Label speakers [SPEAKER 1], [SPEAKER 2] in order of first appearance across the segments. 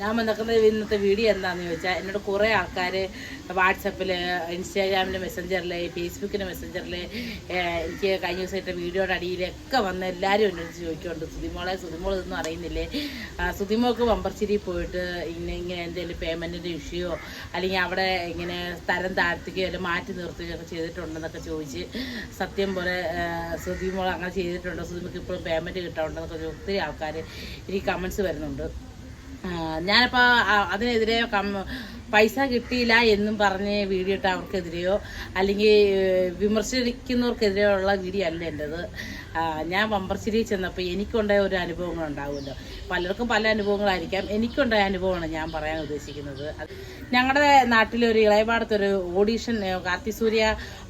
[SPEAKER 1] ഞാൻ വന്നിരിക്കുന്നത് ഇന്നത്തെ വീഡിയോ എന്താണെന്ന് ചോദിച്ചാൽ എന്നോട് കുറേ ആൾക്കാർ വാട്സപ്പിൽ ഇൻസ്റ്റാഗ്രാമിന്റെ മെസ്സഞ്ചറിൽ ഫേസ്ബുക്കിന്റെ മെസ്സഞ്ചറിൽ എനിക്ക് കഴിഞ്ഞ ദിവസമായിട്ട് വീഡിയോയുടെ അടിയിലൊക്കെ വന്ന് എല്ലാവരും എന്നോട് ചോദിക്കുന്നുണ്ട്. സുതിമോളെ സുതിമോൾ ഇതൊന്നും അറിയുന്നില്ലേ? സുതിമോൾക്ക് വമ്പർച്ചിരി പോയിട്ട് ഇങ്ങനെ ഇങ്ങനെ എന്തെങ്കിലും പേയ്മെന്റിന്റെ ഇഷ്യൂയോ അല്ലെങ്കിൽ അവിടെ ഇങ്ങനെ തരം താഴ്ത്തുകയോ അല്ലെങ്കിൽ മാറ്റി നിർത്തുകയോ ഒക്കെ ചെയ്തിട്ടുണ്ടെന്നൊക്കെ ചോദിച്ച് സത്യം പോലെ സുതിമോൾ അങ്ങനെ ചെയ്തിട്ടുണ്ടോ? സുതിമോൾക്ക് ഇപ്പോഴും പേയ്മെന്റ് കിട്ടാറുണ്ടെന്നൊക്കെ ഒത്തിരി ആൾക്കാർ എനിക്ക് കമൻസ് വരുന്നുണ്ട്. ഞാനിപ്പോൾ അതിനെതിരെ പൈസ കിട്ടിയില്ല എന്നും പറഞ്ഞ് വീഡിയോ ഇട്ട അവർക്കെതിരെയോ അല്ലെങ്കിൽ വിമർശിക്കുന്നവർക്കെതിരെയോ ഉള്ള വീഡിയോ അല്ല എന്റെത് ഞാൻ വമ്പർശ്ശേരി ചെന്നപ്പോൾ എനിക്കുണ്ടായ ഒരു അനുഭവങ്ങൾ ഉണ്ടാവുമല്ലോ പലർക്കും പല അനുഭവങ്ങളായിരിക്കാം. എനിക്കുണ്ടായ അനുഭവമാണ് ഞാൻ പറയാൻ ഉദ്ദേശിക്കുന്നത്. ഞങ്ങളുടെ നാട്ടിലൊരു ഇളയപാടത്തൊരു ഓഡീഷൻ കാർത്തി സൂര്യ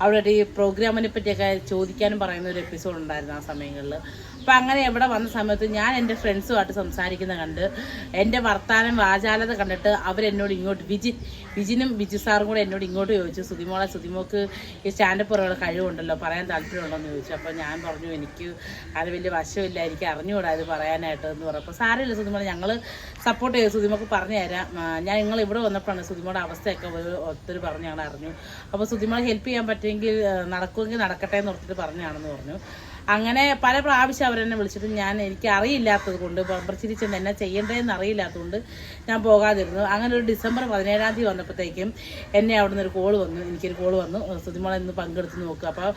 [SPEAKER 1] അവിടെ ഒരു പ്രോഗ്രാമിനെ പറ്റിയൊക്കെ ചോദിക്കാനും പറയുന്ന ഒരു എപ്പിസോഡ് ഉണ്ടായിരുന്നു ആ സമയങ്ങളിൽ അപ്പം അങ്ങനെ ഇവിടെ വന്ന സമയത്ത് ഞാൻ എന്റെ ഫ്രണ്ട്സുമായിട്ട് സംസാരിക്കുന്ന കണ്ട് എന്റെ വർത്താനം വാചാലത കണ്ടിട്ട് അവരെന്നോട് ഇങ്ങോട്ട് വിജി വിജിനും വിജി സാറും കൂടെ എന്നോട് ഇങ്ങോട്ട് ചോദിച്ചു സുതിമോളെ സുതിമോക്ക് ഈ സ്റ്റാൻഡപ്പ് പറയുന്ന കഴിവുണ്ടല്ലോ പറയാൻ താല്പര്യമുണ്ടോ എന്ന് ചോദിച്ചു. അപ്പോൾ ഞാൻ പറഞ്ഞു എനിക്ക് അത് വലിയ വശമില്ല എനിക്ക് അറിഞ്ഞുകൂടാ ഇത് പറയാനായിട്ട് എന്ന് പറഞ്ഞപ്പോൾ സാരമില്ല സുതിമോളെ ഞങ്ങൾ സപ്പോർട്ട് ചെയ്തു. സുതിമോക്ക് പറഞ്ഞു തരാം. ഞാൻ നിങ്ങൾ ഇവിടെ വന്നപ്പോഴാണ് സുതിമോടെ അവസ്ഥയൊക്കെ ഒത്തിരി പറഞ്ഞു ഞങ്ങൾ അറിഞ്ഞു. അപ്പോൾ സുതിമോളെ ഹെൽപ്പ് ചെയ്യാൻ പറ്റുമെങ്കിൽ നടക്കുമെങ്കിൽ നടക്കട്ടെ എന്ന് ഓർത്തിട്ട് പറഞ്ഞാണെന്ന് പറഞ്ഞു. അങ്ങനെ പല പ്രാവശ്യം അവരെന്നെ വിളിച്ചിട്ട് ഞാൻ എനിക്ക് അറിയില്ലാത്തത് കൊണ്ട് ബമ്പർച്ചിരിച്ചുണ്ട് എന്നെ ചെയ്യേണ്ടതെന്ന് അറിയില്ലാത്തതുകൊണ്ട് ഞാൻ പോകാതിരുന്നു. അങ്ങനെ ഒരു ഡിസംബർ പതിനേഴാം തീയതി വന്നപ്പോഴത്തേക്കും എന്നെ അവിടെ നിന്ന് ഒരു കോൾ വന്നു. എനിക്കൊരു കോൾ വന്നു. സുതിമോളെ ഇന്ന് പങ്കെടുത്ത് നോക്കുക. അപ്പോൾ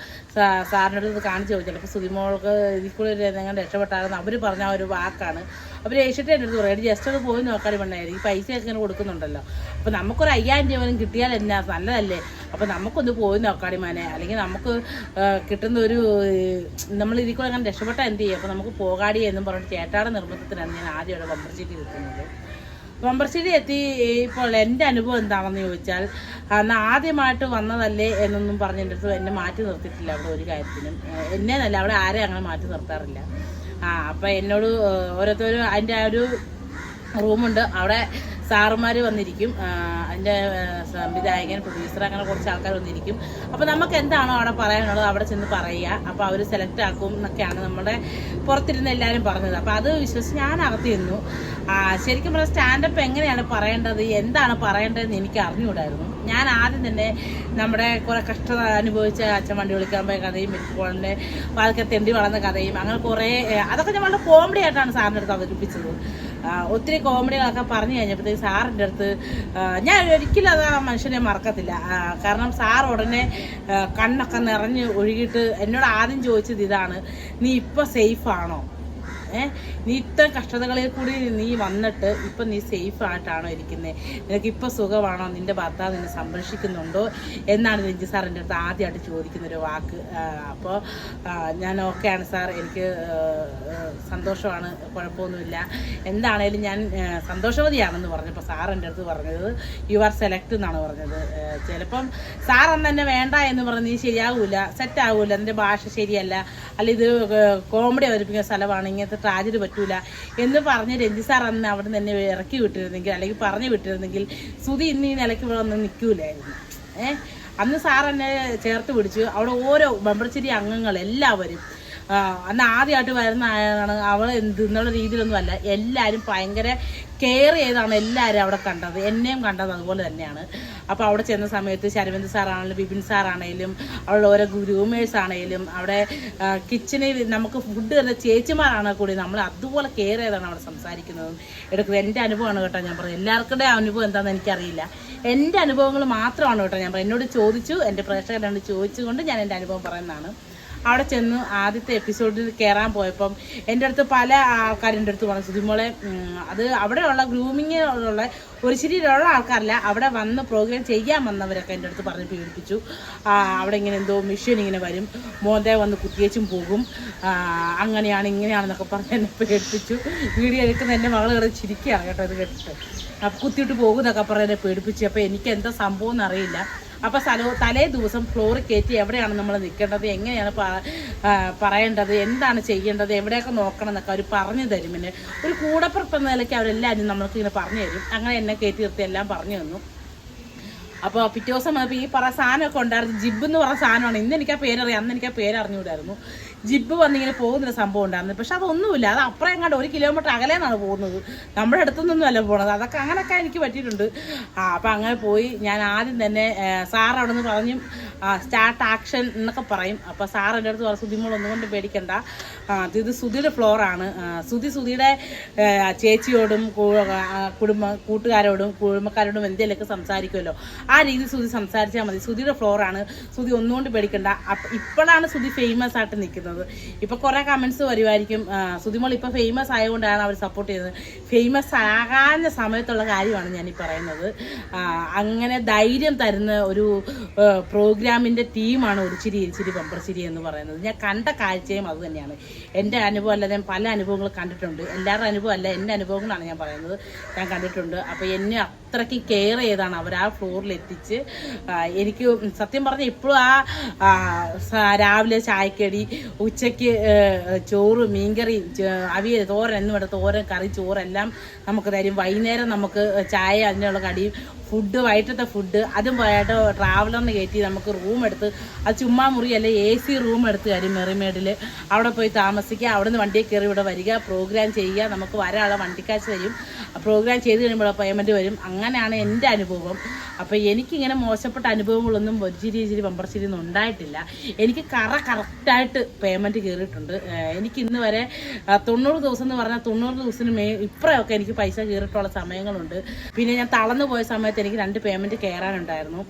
[SPEAKER 1] സാറിനോട് അടുത്ത് കാണിച്ചു ചോദിച്ചു. അപ്പോൾ സുതിമോൾക്ക് ഇതിൽ ഒരു എന്തെങ്കിലും രക്ഷപ്പെട്ടാണെന്ന് അവർ പറഞ്ഞ ഒരു വാക്കാണ്. അവർ ഏഷ്യത്തെ എന്റെ അടുത്ത് പറയും. ജസ്റ്റ് അത് പോയി നോക്കാൻ വേണ്ടായിരുന്നു ഈ പൈസയൊക്കെ ഇങ്ങനെ കൊടുക്കുന്നുണ്ടല്ലോ. അപ്പോൾ നമുക്കൊരു അയ്യായിരം രൂപ കിട്ടിയാൽ എന്നാ? നല്ലതല്ലേ? അപ്പോൾ നമുക്കൊന്ന് പോയി നോക്കാടി മാനെ. അല്ലെങ്കിൽ നമുക്ക് കിട്ടുന്ന ഒരു നമ്മൾ ഇതിൽ കൂടെ അങ്ങനെ രക്ഷപ്പെട്ടാൽ എന്ത് ചെയ്യും? അപ്പോൾ നമുക്ക് പോകാടി എന്നും പറഞ്ഞിട്ട് ചേട്ടാടെ നിർബന്ധത്തിനാണ് ഞാൻ ആദ്യം അവിടെ വമ്പർശ്ശേരി എത്തുന്നത് വമ്പർശ്ശേരി എത്തി ഇപ്പോൾ എന്റെ അനുഭവം എന്താണെന്ന് ചോദിച്ചാൽ അന്ന് ആദ്യമായിട്ട് വന്നതല്ലേ എന്നൊന്നും പറഞ്ഞ് എന്റെ അടുത്ത് എന്നെ മാറ്റി നിർത്തിയിട്ടില്ല അവിടെ ഒരു കാര്യത്തിനും. എന്നെ നല്ല അവിടെ ആരെയും അങ്ങനെ മാറ്റി നിർത്താറില്ല. ആ അപ്പം എന്നോട് ഓരോരുത്തരും അതിന്റെ ആ ഒരു റൂമുണ്ട്. അവിടെ സാറുമാർ വന്നിരിക്കും. എന്റെ സംവിധായകൻ പ്രൊഡ്യൂസർ അങ്ങനെ കുറച്ച് ആൾക്കാർ വന്നിരിക്കും. അപ്പോൾ നമുക്ക് എന്താണോ അവിടെ പറയാനുള്ളത് അവിടെ ചെന്ന് പറയുക. അപ്പോൾ അവർ സെലക്ട് ആക്കും എന്നൊക്കെയാണ് നമ്മുടെ പുറത്തിരുന്ന് എല്ലാവരും പറഞ്ഞത്. അപ്പോൾ അത് വിശ്വസിച്ച് ഞാൻ അകത്തിരുന്നു. ശരിക്കും പറഞ്ഞാൽ സ്റ്റാൻഡപ്പ് എങ്ങനെയാണ് പറയേണ്ടത്? എന്താണ് പറയേണ്ടതെന്ന് എനിക്ക് അറിഞ്ഞുകൂടായിരുന്നു. ഞാൻ ആദ്യം തന്നെ നമ്മുടെ കുറേ കഷ്ടത അനുഭവിച്ച അച്ഛൻ വണ്ടി വിളിക്കാൻ പോയ കഥയും മെറ്റിക്കോളിന്റെ വാതൊക്കെ തെണ്ടി വളർന്ന കഥയും അങ്ങനെ കുറേ അതൊക്കെ വളരെ കോമഡി ആയിട്ടാണ് സാറിന്റെ അടുത്ത് അവതരിപ്പിച്ചത്. ഒത്തിരി കോമഡികളൊക്കെ പറഞ്ഞു കഴിഞ്ഞപ്പോഴത്തേക്ക് സാറിന്റെ അടുത്ത് ഞാൻ ഒരിക്കലും അത് ആ മനുഷ്യനെ മറക്കത്തില്ല. കാരണം സാർ ഉടനെ കണ്ണൊക്കെ നിറഞ്ഞ് ഒഴുകിയിട്ട് എന്നോട് ആദ്യം ചോദിച്ചത് ഇതാണ് നീ ഇപ്പോൾ സേഫ് നീ ഇത്ര കഷ്ടതകളിൽ കൂടി നീ വന്നിട്ട് ഇപ്പം നീ സേഫ് ആയിട്ടാണോ ഇരിക്കുന്നത് നിനക്ക് ഇപ്പം സുഖമാണോ? നിന്റെ ഭർത്താവ് നിന്നെ സംരക്ഷിക്കുന്നുണ്ടോ? എന്നാണ് രഞ്ജി സാർ എന്റെ അടുത്ത് ആദ്യമായിട്ട് ചോദിക്കുന്നൊരു വാക്ക്. അപ്പോൾ ഞാൻ ഓക്കെയാണ് സാർ. എനിക്ക് സന്തോഷമാണ്. കുഴപ്പമൊന്നുമില്ല. എന്താണേലും ഞാൻ സന്തോഷവതിയാണെന്ന് പറഞ്ഞപ്പോൾ സാർ എന്റെ അടുത്ത് പറഞ്ഞത് യു ആർ സെലക്ട് എന്നാണ് പറഞ്ഞത്. ചിലപ്പം സാർ അന്ന് എന്നെ വേണ്ട എന്ന് പറഞ്ഞ് നീ ശരിയാകൂല സെറ്റ് ആവൂല നിന്റെ ഭാഷ ശരിയല്ല. അല്ല ഇത് കോമഡി അവതരിപ്പിക്കുന്ന സ്ഥലമാണ്. ഇങ്ങനത്തെ ട്രാജഡി പറ്റൂല. എന്ന് പറഞ്ഞ് രഞ്ജി സാർ അന്ന് അവിടെ നിന്ന് എന്നെ ഇറക്കി വിട്ടിരുന്നെങ്കിൽ അല്ലെങ്കിൽ പറഞ്ഞു വിട്ടിരുന്നെങ്കിൽ സുധി ഇന്ന് ഈ നിലയ്ക്ക് വന്ന് നിൽക്കൂലായിരുന്നു. ഏഹ് അന്ന് സാർ എന്നെ ചേർത്ത് പിടിച്ചു. അവിടെ ഓരോ ബമ്പർച്ചിരി അംഗങ്ങൾ എല്ലാവരും. അന്ന് ആദ്യമായിട്ട് വരുന്ന ആയതാണ് അവൾ എന്ത് എന്നുള്ള രീതിയിലൊന്നും അല്ല. എല്ലാവരും ഭയങ്കര കെയർ ചെയ്താണ് എല്ലാവരും അവിടെ കണ്ടത്. എന്നെയും കണ്ടത് അതുപോലെ തന്നെയാണ്. അപ്പോൾ അവിടെ ചെന്ന സമയത്ത് ശരവിന്ദ് സാറാണെങ്കിലും ബിപിൻ സാറാണെങ്കിലും അവിടെ ഓരോ ഗ്രൂമേഴ്സ് ആണെങ്കിലും അവിടെ കിച്ചണിൽ നമുക്ക് ഫുഡ് തരുന്ന ചേച്ചിമാരാണ് കൂടി നമ്മൾ അതുപോലെ കെയർ ചെയ്താണ് അവിടെ സംസാരിക്കുന്നതും. എടുക്കുന്നത് എന്റെ അനുഭവമാണ് കേട്ടോ ഞാൻ പറഞ്ഞത്. എല്ലാവർക്കും അനുഭവം എന്താണെന്ന് എനിക്കറിയില്ല. എന്റെ അനുഭവങ്ങൾ മാത്രമാണ് കേട്ടോ ഞാൻ പറഞ്ഞത്. എന്നോട് ചോദിച്ചു എന്റെ പ്രേക്ഷകരോട് ചോദിച്ചുകൊണ്ട് ഞാൻ എന്റെ അനുഭവം പറയുന്നതാണ്. അവിടെ ചെന്ന് ആദ്യത്തെ എപ്പിസോഡിൽ കയറാൻ പോയപ്പം എന്റെ അടുത്ത് പല ആൾക്കാരുടെ അടുത്ത് പറഞ്ഞു സുധിമോളെ അത് അവിടെയുള്ള ഗ്രൂമിങ്ങിലുള്ള ഒരു ശരിയിലുള്ള ആൾക്കാരല്ല അവിടെ വന്ന് പ്രോഗ്രാം ചെയ്യാൻ വന്നവരൊക്കെ എന്റെ അടുത്ത് പറഞ്ഞ് പീഡിപ്പിച്ചു. അവിടെ ഇങ്ങനെ എന്തോ മിഷൻ ഇങ്ങനെ വരും. മോന്തേ വന്ന് കുത്തിയേച്ചും പോകും. അങ്ങനെയാണ് ഇങ്ങനെയാണെന്നൊക്കെ പറഞ്ഞ് എന്നെ പേടിപ്പിച്ചു. വീഡിയോ എടുക്കുന്ന എന്റെ മകൾ കിടന്ന് ചിരിക്കുകയാണ് കേട്ടോ ഇത് കേട്ടിട്ട്. കുത്തിയിട്ട് പോകുന്നൊക്കെ പറഞ്ഞ് എന്നെ പേടിപ്പിച്ചു. അപ്പോൾ എനിക്ക് എന്താ സംഭവം എന്നറിയില്ല. അപ്പോൾ സ്ഥലവും തലേ ദിവസം ഫ്ലോറിൽ കയറ്റി എവിടെയാണ് നമ്മൾ നിൽക്കേണ്ടത്? എങ്ങനെയാണ് പറയേണ്ടത്? എന്താണ് ചെയ്യേണ്ടത്? എവിടെയൊക്കെ നോക്കണം എന്നൊക്കെ അവർ പറഞ്ഞു തരും. പിന്നെ ഒരു കൂടപ്പുറപ്പ് എന്ന നിലയ്ക്ക് അവരെല്ലാവരും നമ്മൾക്ക് ഇങ്ങനെ പറഞ്ഞു തരും. അങ്ങനെ എന്നെ കയറ്റി നിർത്തി എല്ലാം പറഞ്ഞു തന്നു. അപ്പോൾ പിറ്റേ ദിവസം വന്നപ്പോൾ ഈ പറ സാധനമൊക്കെ ഉണ്ടായിരുന്നു. ജിബ് എന്ന് പറഞ്ഞ സാധനമാണ്. ഇന്ന് എനിക്ക് ആ പേരറിയാം. അന്ന് എനിക്ക് ആ പേര് അറിഞ്ഞുകൂടായിരുന്നു. ജിബ് വന്നിങ്ങനെ പോകുന്നൊരു സംഭവം ഉണ്ടായിരുന്നു. പക്ഷെ അതൊന്നുമില്ല. അത് അപ്പുറം എങ്ങാണ്ട് ഒരു കിലോമീറ്റർ അകലെന്നാണ് പോകുന്നത്. നമ്മുടെ അടുത്തു അല്ല പോണത്. അതൊക്കെ അങ്ങനെയൊക്കെ എനിക്ക് പറ്റിയിട്ടുണ്ട്. ആ അപ്പം അങ്ങനെ പോയി. ഞാൻ ആദ്യം തന്നെ സാർ അവിടെ നിന്ന് പറഞ്ഞു സ്റ്റാർട്ട് ആക്ഷൻ എന്നൊക്കെ പറയും. അപ്പോൾ സാർ എന്റെ അടുത്ത് പറഞ്ഞു സുതിമോൾ ഒന്നും കൊണ്ട് പേടിക്കണ്ട. ഇത് സുധിയുടെ ഫ്ലോറാണ് സുധി സുധിയുടെ ആ, ചേച്ചിയോടും കുടുംബ കൂട്ടുകാരോടും കുടുംബക്കാരോടും എന്തെങ്കിലുമൊക്കെ സംസാരിക്കുമല്ലോ. ആ രീതി സുധി സംസാരിച്ചാൽ മതി. സുധിയുടെ ഫ്ലോറാണ് സുധി ഒന്നുകൊണ്ട് പേടിക്കണ്ട. ഇപ്പോഴാണ് സുധി ഫേമസ് ആയിട്ട് നിൽക്കുന്നത്. ഇപ്പൊ കുറേ കമൻസ് വരുമായിരിക്കും ആ, സുധിമോൾ ഇപ്പൊ ഫേമസ് ആയതുകൊണ്ടാണ് അവർ സപ്പോർട്ട് ചെയ്യുന്നത്. ഫേമസ് ആകാഞ്ഞ സമയത്തുള്ള കാര്യമാണ് ഞാനീ പറയുന്നത്. അങ്ങനെ ധൈര്യം തരുന്ന ഒരു പ്രോഗ്രാമിന്റെ തീമാണ് ഒരു ചിരി ഇരിച്ചിരി ബമ്പർ ചിരി എന്ന് പറയുന്നത്. ഞാൻ കണ്ട കാഴ്ചയും അത് തന്നെയാണ്. എന്റെ അനുഭവം അല്ല ഞാൻ പല അനുഭവങ്ങൾ കണ്ടിട്ടുണ്ട്. എല്ലാവരുടെ അനുഭവം അല്ല എന്റെ അനുഭവങ്ങളാണ് ഞാൻ പറയുന്നത്. ഞാൻ കണ്ടിട്ടുണ്ട്. അപ്പോൾ എന്നെ അത്രയ്ക്ക് കെയർ ചെയ്താണ് അവർ ആ ഫ്ലോറിൽ എത്തിച്ച് എനിക്ക് സത്യം പറഞ്ഞാൽ ഇപ്പോഴും ആ രാവിലെ ചായക്കടി ഉച്ചയ്ക്ക് ചോറ് മീൻകറി അവിയ അവിയൽ തോരൻ എന്നും തോരൻ കറി ചോറെല്ലാം നമുക്ക് തരും. വൈകുന്നേരം നമുക്ക് ചായ അതിനുള്ള കടിയും ഫുഡ് വൈകിട്ടത്തെ ഫുഡ് അതും പോയിട്ട് ട്രാവലറിന് കയറ്റി നമുക്ക് റൂം എടുത്ത് അത് ചുമ്മാ മുറിയല്ല എ സി റൂം എടുത്ത് കാര്യം മെറിമേഡിൽ അവിടെ പോയി താമസിക്കുക അവിടെ നിന്ന് വണ്ടിയിൽ കയറി ഇവിടെ വരിക പ്രോഗ്രാം ചെയ്യുക നമുക്ക് വരാനുള്ള വണ്ടിക്കാശ് തരും. പ്രോഗ്രാം ചെയ്ത് കഴിയുമ്പോൾ പേയ്മെന്റ് വരും. അങ്ങനെയാണ് എന്റെ അനുഭവം. അപ്പോൾ എനിക്കിങ്ങനെ മോശപ്പെട്ട അനുഭവങ്ങളൊന്നും ഒരിച്ചിരി ഇച്ചിരി പമ്പർച്ചിരി ഒന്നും ഉണ്ടായിട്ടില്ല. എനിക്ക് കറ കറക്റ്റായിട്ട് പേയ്മെന്റ് കയറിയിട്ടുണ്ട്. എനിക്ക് ഇന്ന് വരെ തൊണ്ണൂറ് ദിവസം എന്ന് പറഞ്ഞാൽ തൊണ്ണൂറ് ദിവസത്തിന് മേ ഇപ്പറയൊക്കെ എനിക്ക് പൈസ കയറിയിട്ടുള്ള സമയങ്ങളുണ്ട്. പിന്നെ ഞാൻ തളർന്നു പോയ സമയത്ത് എനിക്ക് രണ്ട് പേയ്മെന്റ് കയറാനുണ്ടായിരുന്നു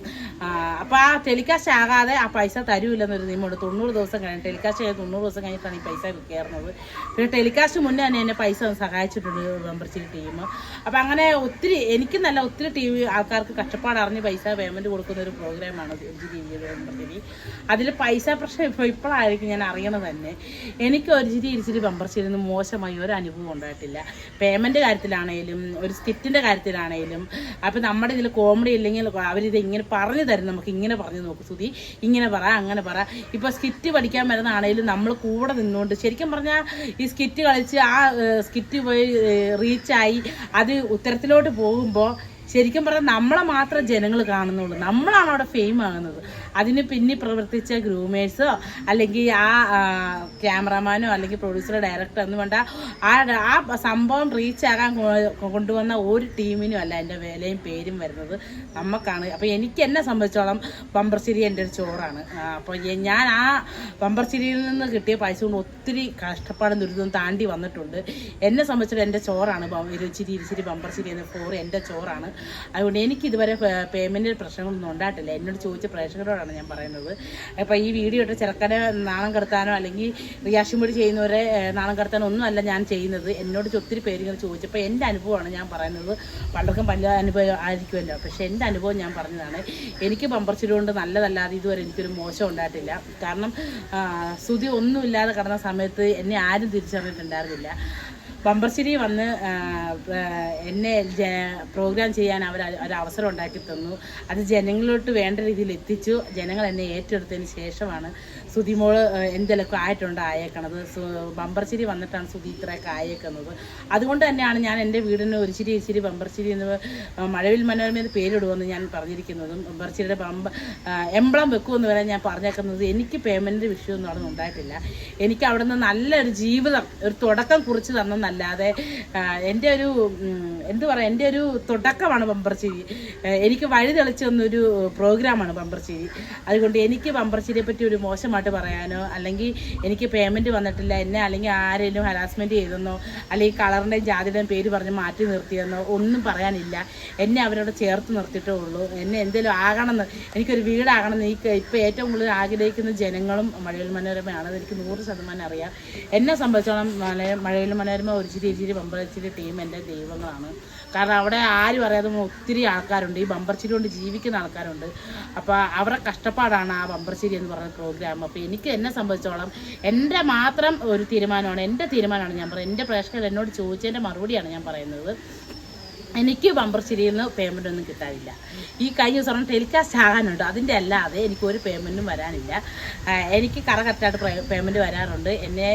[SPEAKER 1] അപ്പോൾ ആ ടെലികാസ്റ്റ് ആകാതെ ആ പൈസ തരൂല്ലെന്നൊരു നിയമമുണ്ട് തൊണ്ണൂറ് ദിവസം കഴിഞ്ഞ് ടെലികാസ്റ്റ് ചെയ്ത് തൊണ്ണൂറ് ദിവസം കഴിഞ്ഞിട്ടാണ് ഈ പൈസ കയറുന്നത്. പിന്നെ ടെലികാസ്റ്റ് മുന്നേ തന്നെ എന്നെ പൈസ സഹായിച്ചിട്ടുണ്ട് മെമ്പർഷിപ്പ് ടീം അപ്പോൾ അങ്ങനെ ഒത്തിരി എനിക്ക് നല്ല ഒത്തിരി ടി വി ആൾക്കാർക്ക് കഷ്ടപ്പാട് അറിഞ്ഞ് പൈസ പേയ്മെന്റ് കൊടുക്കുന്ന ഒരു പ്രോഗ്രാമാണ് ടി വി അതിൽ പൈസ പ്രശ്നം ഇപ്പോൾ ഇപ്പോഴായിരിക്കും ഞാൻ അറിയണത് തന്നെ. എനിക്ക് ഒരു ചിരി ഇരിച്ചിരി മെമ്പർഷിപ്പിൽ മോശമായി ഒരു അനുഭവം ഉണ്ടായിട്ടില്ല. പേയ്മെന്റ് കാര്യത്തിലാണെങ്കിലും ഒരു സ്കിറ്റിന്റെ കാര്യത്തിലാണെങ്കിലും അപ്പോൾ നമ്മുടെ ഇതിൽ കോമഡി ഇല്ലെങ്കിൽ അവരിത് ഇങ്ങനെ പറഞ്ഞു തരും. നമുക്ക് ഇങ്ങനെ പറഞ്ഞു നോക്കും സുധി. ഇങ്ങനെ പറ അങ്ങനെ പറ. ഇപ്പോൾ സ്കിറ്റ് പഠിക്കാൻ വരുന്നതാണെങ്കിലും നമ്മൾ കൂടെ നിന്നുകൊണ്ട് ശരിക്കും പറഞ്ഞാൽ ഈ സ്കിറ്റ് കളിച്ച് ആ സ്കിറ്റ് പോയി റീച്ചായി അത് ഉത്തരത്തിലോട്ട് പോകുമ്പോൾ ശരിക്കും പറഞ്ഞാൽ നമ്മളെ മാത്രം ജനങ്ങൾ കാണുന്നുള്ളൂ. നമ്മളാണ് അവിടെ ഫെയിം ആകുന്നത്. അതിന് പിന്നെ പ്രവർത്തിച്ച ഗ്രൂമേഴ്സോ അല്ലെങ്കിൽ ആ ക്യാമറമാനോ അല്ലെങ്കിൽ പ്രൊഡ്യൂസറോ ഡയറക്ടർ എന്ന് വേണ്ട. ആ ആ സംഭവം റീച്ച് ആകാൻ കൊണ്ടുവന്ന ഒരു ടീമിനും അല്ല എന്റെ വിലയും പേരും വരുന്നത്. നമുക്കാണ് അപ്പോൾ എനിക്ക് എന്നെ സംബന്ധിച്ചോളം പമ്പർശ്ശേരി എന്റെ ഒരു ചോറാണ്. അപ്പോൾ ഞാൻ ആ പമ്പർശ്ശേരിയിൽ നിന്ന് കിട്ടിയ പൈസ കൊണ്ട് ഒത്തിരി കഷ്ടപ്പാടും ദുരിതവും താണ്ടി വന്നിട്ടുണ്ട്. എന്നെ സംബന്ധിച്ചിട്ട് എന്റെ ചോറാണ്. ഇരുച്ചിരി ഇരുച്ചിരി പമ്പർശ്ശേരി എന്ന ഫോർ എന്റെ ചോറാണ്. അതുകൊണ്ട് എനിക്ക് ഇതുവരെ പേയ്മെന്റിൽ പ്രശ്നങ്ങളൊന്നും ഉണ്ടായിട്ടില്ല. എന്നോട് ചോദിച്ച പ്രേക്ഷകരോടാണ് ഞാൻ പറയുന്നത്. അപ്പോൾ ഈ വീഡിയോ ഇട്ട് ചെറുക്കനെ നാണം കടത്താനോ അല്ലെങ്കിൽ റിയാക്ഷൻ മുടി ചെയ്യുന്നവരെ നാണം കടത്താനോ ഒന്നും അല്ല ഞാൻ ചെയ്യുന്നത്. എന്നോട് ഒത്തിരി പേര് ഇങ്ങനെ ചോദിച്ചപ്പോൾ എന്റെ അനുഭവമാണ് ഞാൻ പറയുന്നത്. പലർക്കും പല അനുഭവം ആയിരിക്കുമല്ലോ. പക്ഷേ എന്റെ അനുഭവം ഞാൻ പറഞ്ഞതാണ്. എനിക്ക് പമ്പർച്ചിരി കൊണ്ട് നല്ലതല്ലാതെ ഇതുവരെ എനിക്കൊരു മോശം ഉണ്ടായിട്ടില്ല. കാരണം സ്തുതി ഒന്നുമില്ലാതെ കടന്ന സമയത്ത് എന്നെ ആരും തിരിച്ചറിഞ്ഞിട്ടുണ്ടായിരുന്നില്ല. ബമ്പർശ്ശേരി വന്ന് എന്നെ പ്രോഗ്രാം ചെയ്യാൻ അവർ ഒരു അവസരം ഉണ്ടാക്കി തന്നു. അത് ജനങ്ങളിലോട്ട് വേണ്ട രീതിയിൽ എത്തിച്ചു. ജനങ്ങൾ എന്നെ ഏറ്റെടുത്തതിന് ശേഷമാണ് സുതിമോൾ എന്തെങ്കിലുമൊക്കെ ആയിട്ടുണ്ട് ആയേക്കണത് ചിരി വന്നിട്ടാണ് സുധി ഇത്രയൊക്കെ ആയേക്കുന്നത്. അതുകൊണ്ട് തന്നെയാണ് ഞാൻ എന്റെ വീടിന് ഒരു ചിരി ഇച്ചിരി ചിരി എന്ന് മഴവിൽ മനോരമ എന്ന് പേരിടുമെന്ന് ഞാൻ പറഞ്ഞിരിക്കുന്നതും ചിരിയുടെ ബമ്പ എംബ്ലം വെക്കുമെന്ന് വരെ ഞാൻ പറഞ്ഞേക്കുന്നത് എനിക്ക് പേയ്മെന്റ് വിഷയമൊന്നും അവിടെ ഉണ്ടായിട്ടില്ല. എനിക്ക് അവിടെ നിന്ന് നല്ലൊരു ജീവിതം ഒരു തുടക്കം കുറിച്ച് തന്നെന്നല്ലാതെ എന്റെ ഒരു എന്ത് പറയുക എന്റെ ഒരു തുടക്കമാണ് ബമ്പർ ചിരി എനിക്ക് വഴി തെളിച്ചൊന്നൊരു പ്രോഗ്രാമാണ് ചിരി അതുകൊണ്ട് എനിക്ക് ബമ്പർശ്ശേരിയെ പറ്റി ഒരു മോശമായിട്ട് പറയാനോ? അല്ലെങ്കിൽ എനിക്ക് പേയ്മെന്റ് വന്നിട്ടില്ല. എന്നെ അല്ലെങ്കിൽ ആരെങ്കിലും ഹരാസ്മെന്റ് ചെയ്തെന്നോ അല്ലെങ്കിൽ കളറിന്റെയും ജാതിയുടെയും പേര് പറഞ്ഞ് മാറ്റി നിർത്തിയെന്നോ ഒന്നും പറയാനില്ല. എന്നെ അവരോട് ചേർത്ത് നിർത്തിയിട്ടേ ഉള്ളൂ. എന്നെ എന്തെങ്കിലും ആകണമെന്ന് എനിക്കൊരു വീടാകണമെന്ന് ഈ ഇപ്പോൾ ഏറ്റവും കൂടുതൽ ആഗ്രഹിക്കുന്ന ജനങ്ങളും മഴയിൽ മനോരമയാണ്. എനിക്ക് നൂറ് ശതമാനം അറിയാം. എന്നെ സംബന്ധിച്ചോളം മഴയിൽ മനോരമ ഒരു ചിരി ഇച്ചിരി ബമ്പറച്ചിരി ടീം എന്റെ ദൈവങ്ങളാണ്. കാരണം അവിടെ ആരും അറിയാതെ ഒത്തിരി ആൾക്കാരുണ്ട്. ഈ ബമ്പർച്ചിരി കൊണ്ട് ജീവിക്കുന്ന ആൾക്കാരുണ്ട്. അപ്പോൾ അവരുടെ കഷ്ടപ്പാടാണ് ആ ബമ്പർച്ചിരി എന്ന് പറയുന്ന പ്രോഗ്രാം അപ്പോൾ എനിക്ക് എന്നെ സംബന്ധിച്ചോളം എന്റെ മാത്രം ഒരു തീരുമാനമാണ് എന്റെ തീരുമാനമാണ് ഞാൻ പറയുന്നത്. എന്റെ പ്രേക്ഷകർ എന്നോട് ചോദിച്ചതിന്റെ മറുപടിയാണ് ഞാൻ പറയുന്നത്. എനിക്ക് ബമ്പർ ചിരിയിൽ നിന്ന് പേയ്മെന്റ് ഒന്നും കിട്ടാനില്ല ഈ കഴിഞ്ഞ ദിവസം ടെലികാസ്റ്റ് ആകാനുണ്ട്. അതിന്റെ അല്ലാതെ എനിക്ക് ഒരു പേയ്മെന്റും വരാനില്ല. എനിക്ക് കറ കറക്റ്റായിട്ട് പേയ്മെന്റ് വരാറുണ്ട്. എന്നെ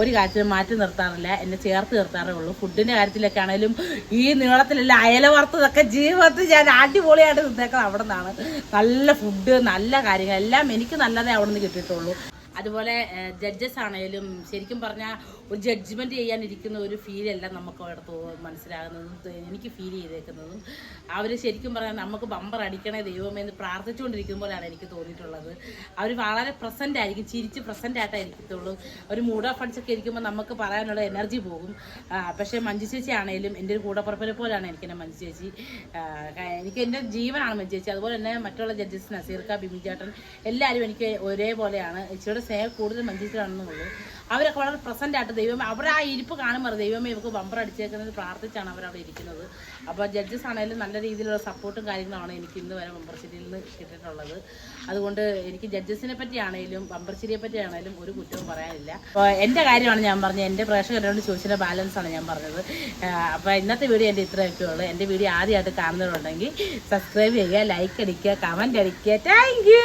[SPEAKER 1] ഒരു കാര്യത്തിലും മാറ്റി നിർത്താറില്ല. എന്നെ ചേർത്ത് നിർത്താറേ ഉള്ളൂ. ഫുഡിന്റെ കാര്യത്തിലൊക്കെ ആണെങ്കിലും ഈ നീളത്തിലെല്ലാം അയല വറുത്തതൊക്കെ ജീവിതത്തിൽ ഞാൻ അടിപൊളിയായിട്ട് നിന്നേക്കുന്നത് അവിടെ നിന്നാണ് നല്ല ഫുഡ് നല്ല കാര്യങ്ങൾ. എല്ലാം എനിക്ക് നല്ലതേ അവിടെ നിന്ന് കിട്ടിയിട്ടുള്ളൂ. അതുപോലെ ജഡ്ജസ് ആണെങ്കിലും ശരിക്കും പറഞ്ഞാൽ ഒരു ജഡ്ജ്മെന്റ് ചെയ്യാനിരിക്കുന്ന ഒരു ഫീലല്ല നമുക്ക് അവിടെ മനസ്സിലാകുന്നതും എനിക്ക് ഫീൽ ചെയ്തേക്കുന്നതും. അവർ ശരിക്കും പറഞ്ഞാൽ നമുക്ക് ബമ്പർ അടിക്കണേ ദൈവമേ എന്ന് പ്രാർത്ഥിച്ചുകൊണ്ടിരിക്കുന്ന പോലെയാണ് എനിക്ക് തോന്നിയിട്ടുള്ളത്. അവർ വളരെ പ്രസന്റ് ആയിരിക്കും ചിരിച്ച് പ്രസന്റ് ആയിട്ടായിരിക്കത്തുള്ളൂ ഒരു മൂഡ് ഓഫ് ഫണ്ട്സ് ഒക്കെ ഇരിക്കുമ്പോൾ നമുക്ക് പറയാനുള്ള എനർജി പോകും. പക്ഷേ മഞ്ജു ചേച്ചി ആണെങ്കിലും എന്റെ ഒരു കൂടപ്പുറപ്പിനെ പോലെയാണ് എനിക്ക് എന്റെ മഞ്ജു ചേച്ചി. എനിക്ക് എന്റെ ജീവനാണ് മഞ്ജു ചേച്ചി. അതുപോലെ തന്നെ മറ്റുള്ള ജഡ്ജസ് നസീർക്ക ബിമിചേട്ടൻ എല്ലാവരും എനിക്ക് ഒരേപോലെയാണ്. ഇച്ചിരി സ്നേഹം കൂടുതൽ മഞ്ജു ചേച്ചിയാണെന്നുള്ളൂ അവരൊക്കെ വളരെ പ്രസന്റ് ആയിട്ട് ദൈവമേ അവരെ ആ ഇരിപ്പ് കാണുമ്പോൾ ദൈവമേ ഇവർക്ക് ബമ്പർ അടിച്ചേക്കുന്നത് പ്രാർത്ഥിച്ചാണ് അവരവിടെ ഇരിക്കുന്നത്. അപ്പോൾ ജഡ്ജസ് ആണെങ്കിലും നല്ല രീതിയിലുള്ള സപ്പോർട്ടും കാര്യങ്ങളാണ് എനിക്ക് ഇന്ന് വരെ ബമ്പർശ്ശേരിയിൽ നിന്ന് കിട്ടിയിട്ടുള്ളത്. അതുകൊണ്ട് എനിക്ക് ജഡ്ജസിനെ പറ്റിയാണെങ്കിലും ബമ്പർശ്ശേരിയെ പറ്റിയാണെങ്കിലും ഒരു കുറ്റവും പറയാനില്ല. അപ്പോൾ എന്റെ കാര്യമാണ് ഞാൻ പറഞ്ഞത്. എന്റെ പ്രേക്ഷകരോട് ബാലൻസ് ആണ് ഞാൻ പറഞ്ഞത്. അപ്പോൾ ഇന്നത്തെ വീഡിയോ എന്റെ ഇത്രയൊക്കെ ഉള്ളൂ. എന്റെ വീഡിയോ ആദ്യമായിട്ട് കാണുന്നവരുണ്ടെങ്കിൽ സബ്സ്ക്രൈബ് ചെയ്യുക ലൈക്ക് അടിക്കുക കമന്റ് അടിക്കുക. താങ്ക്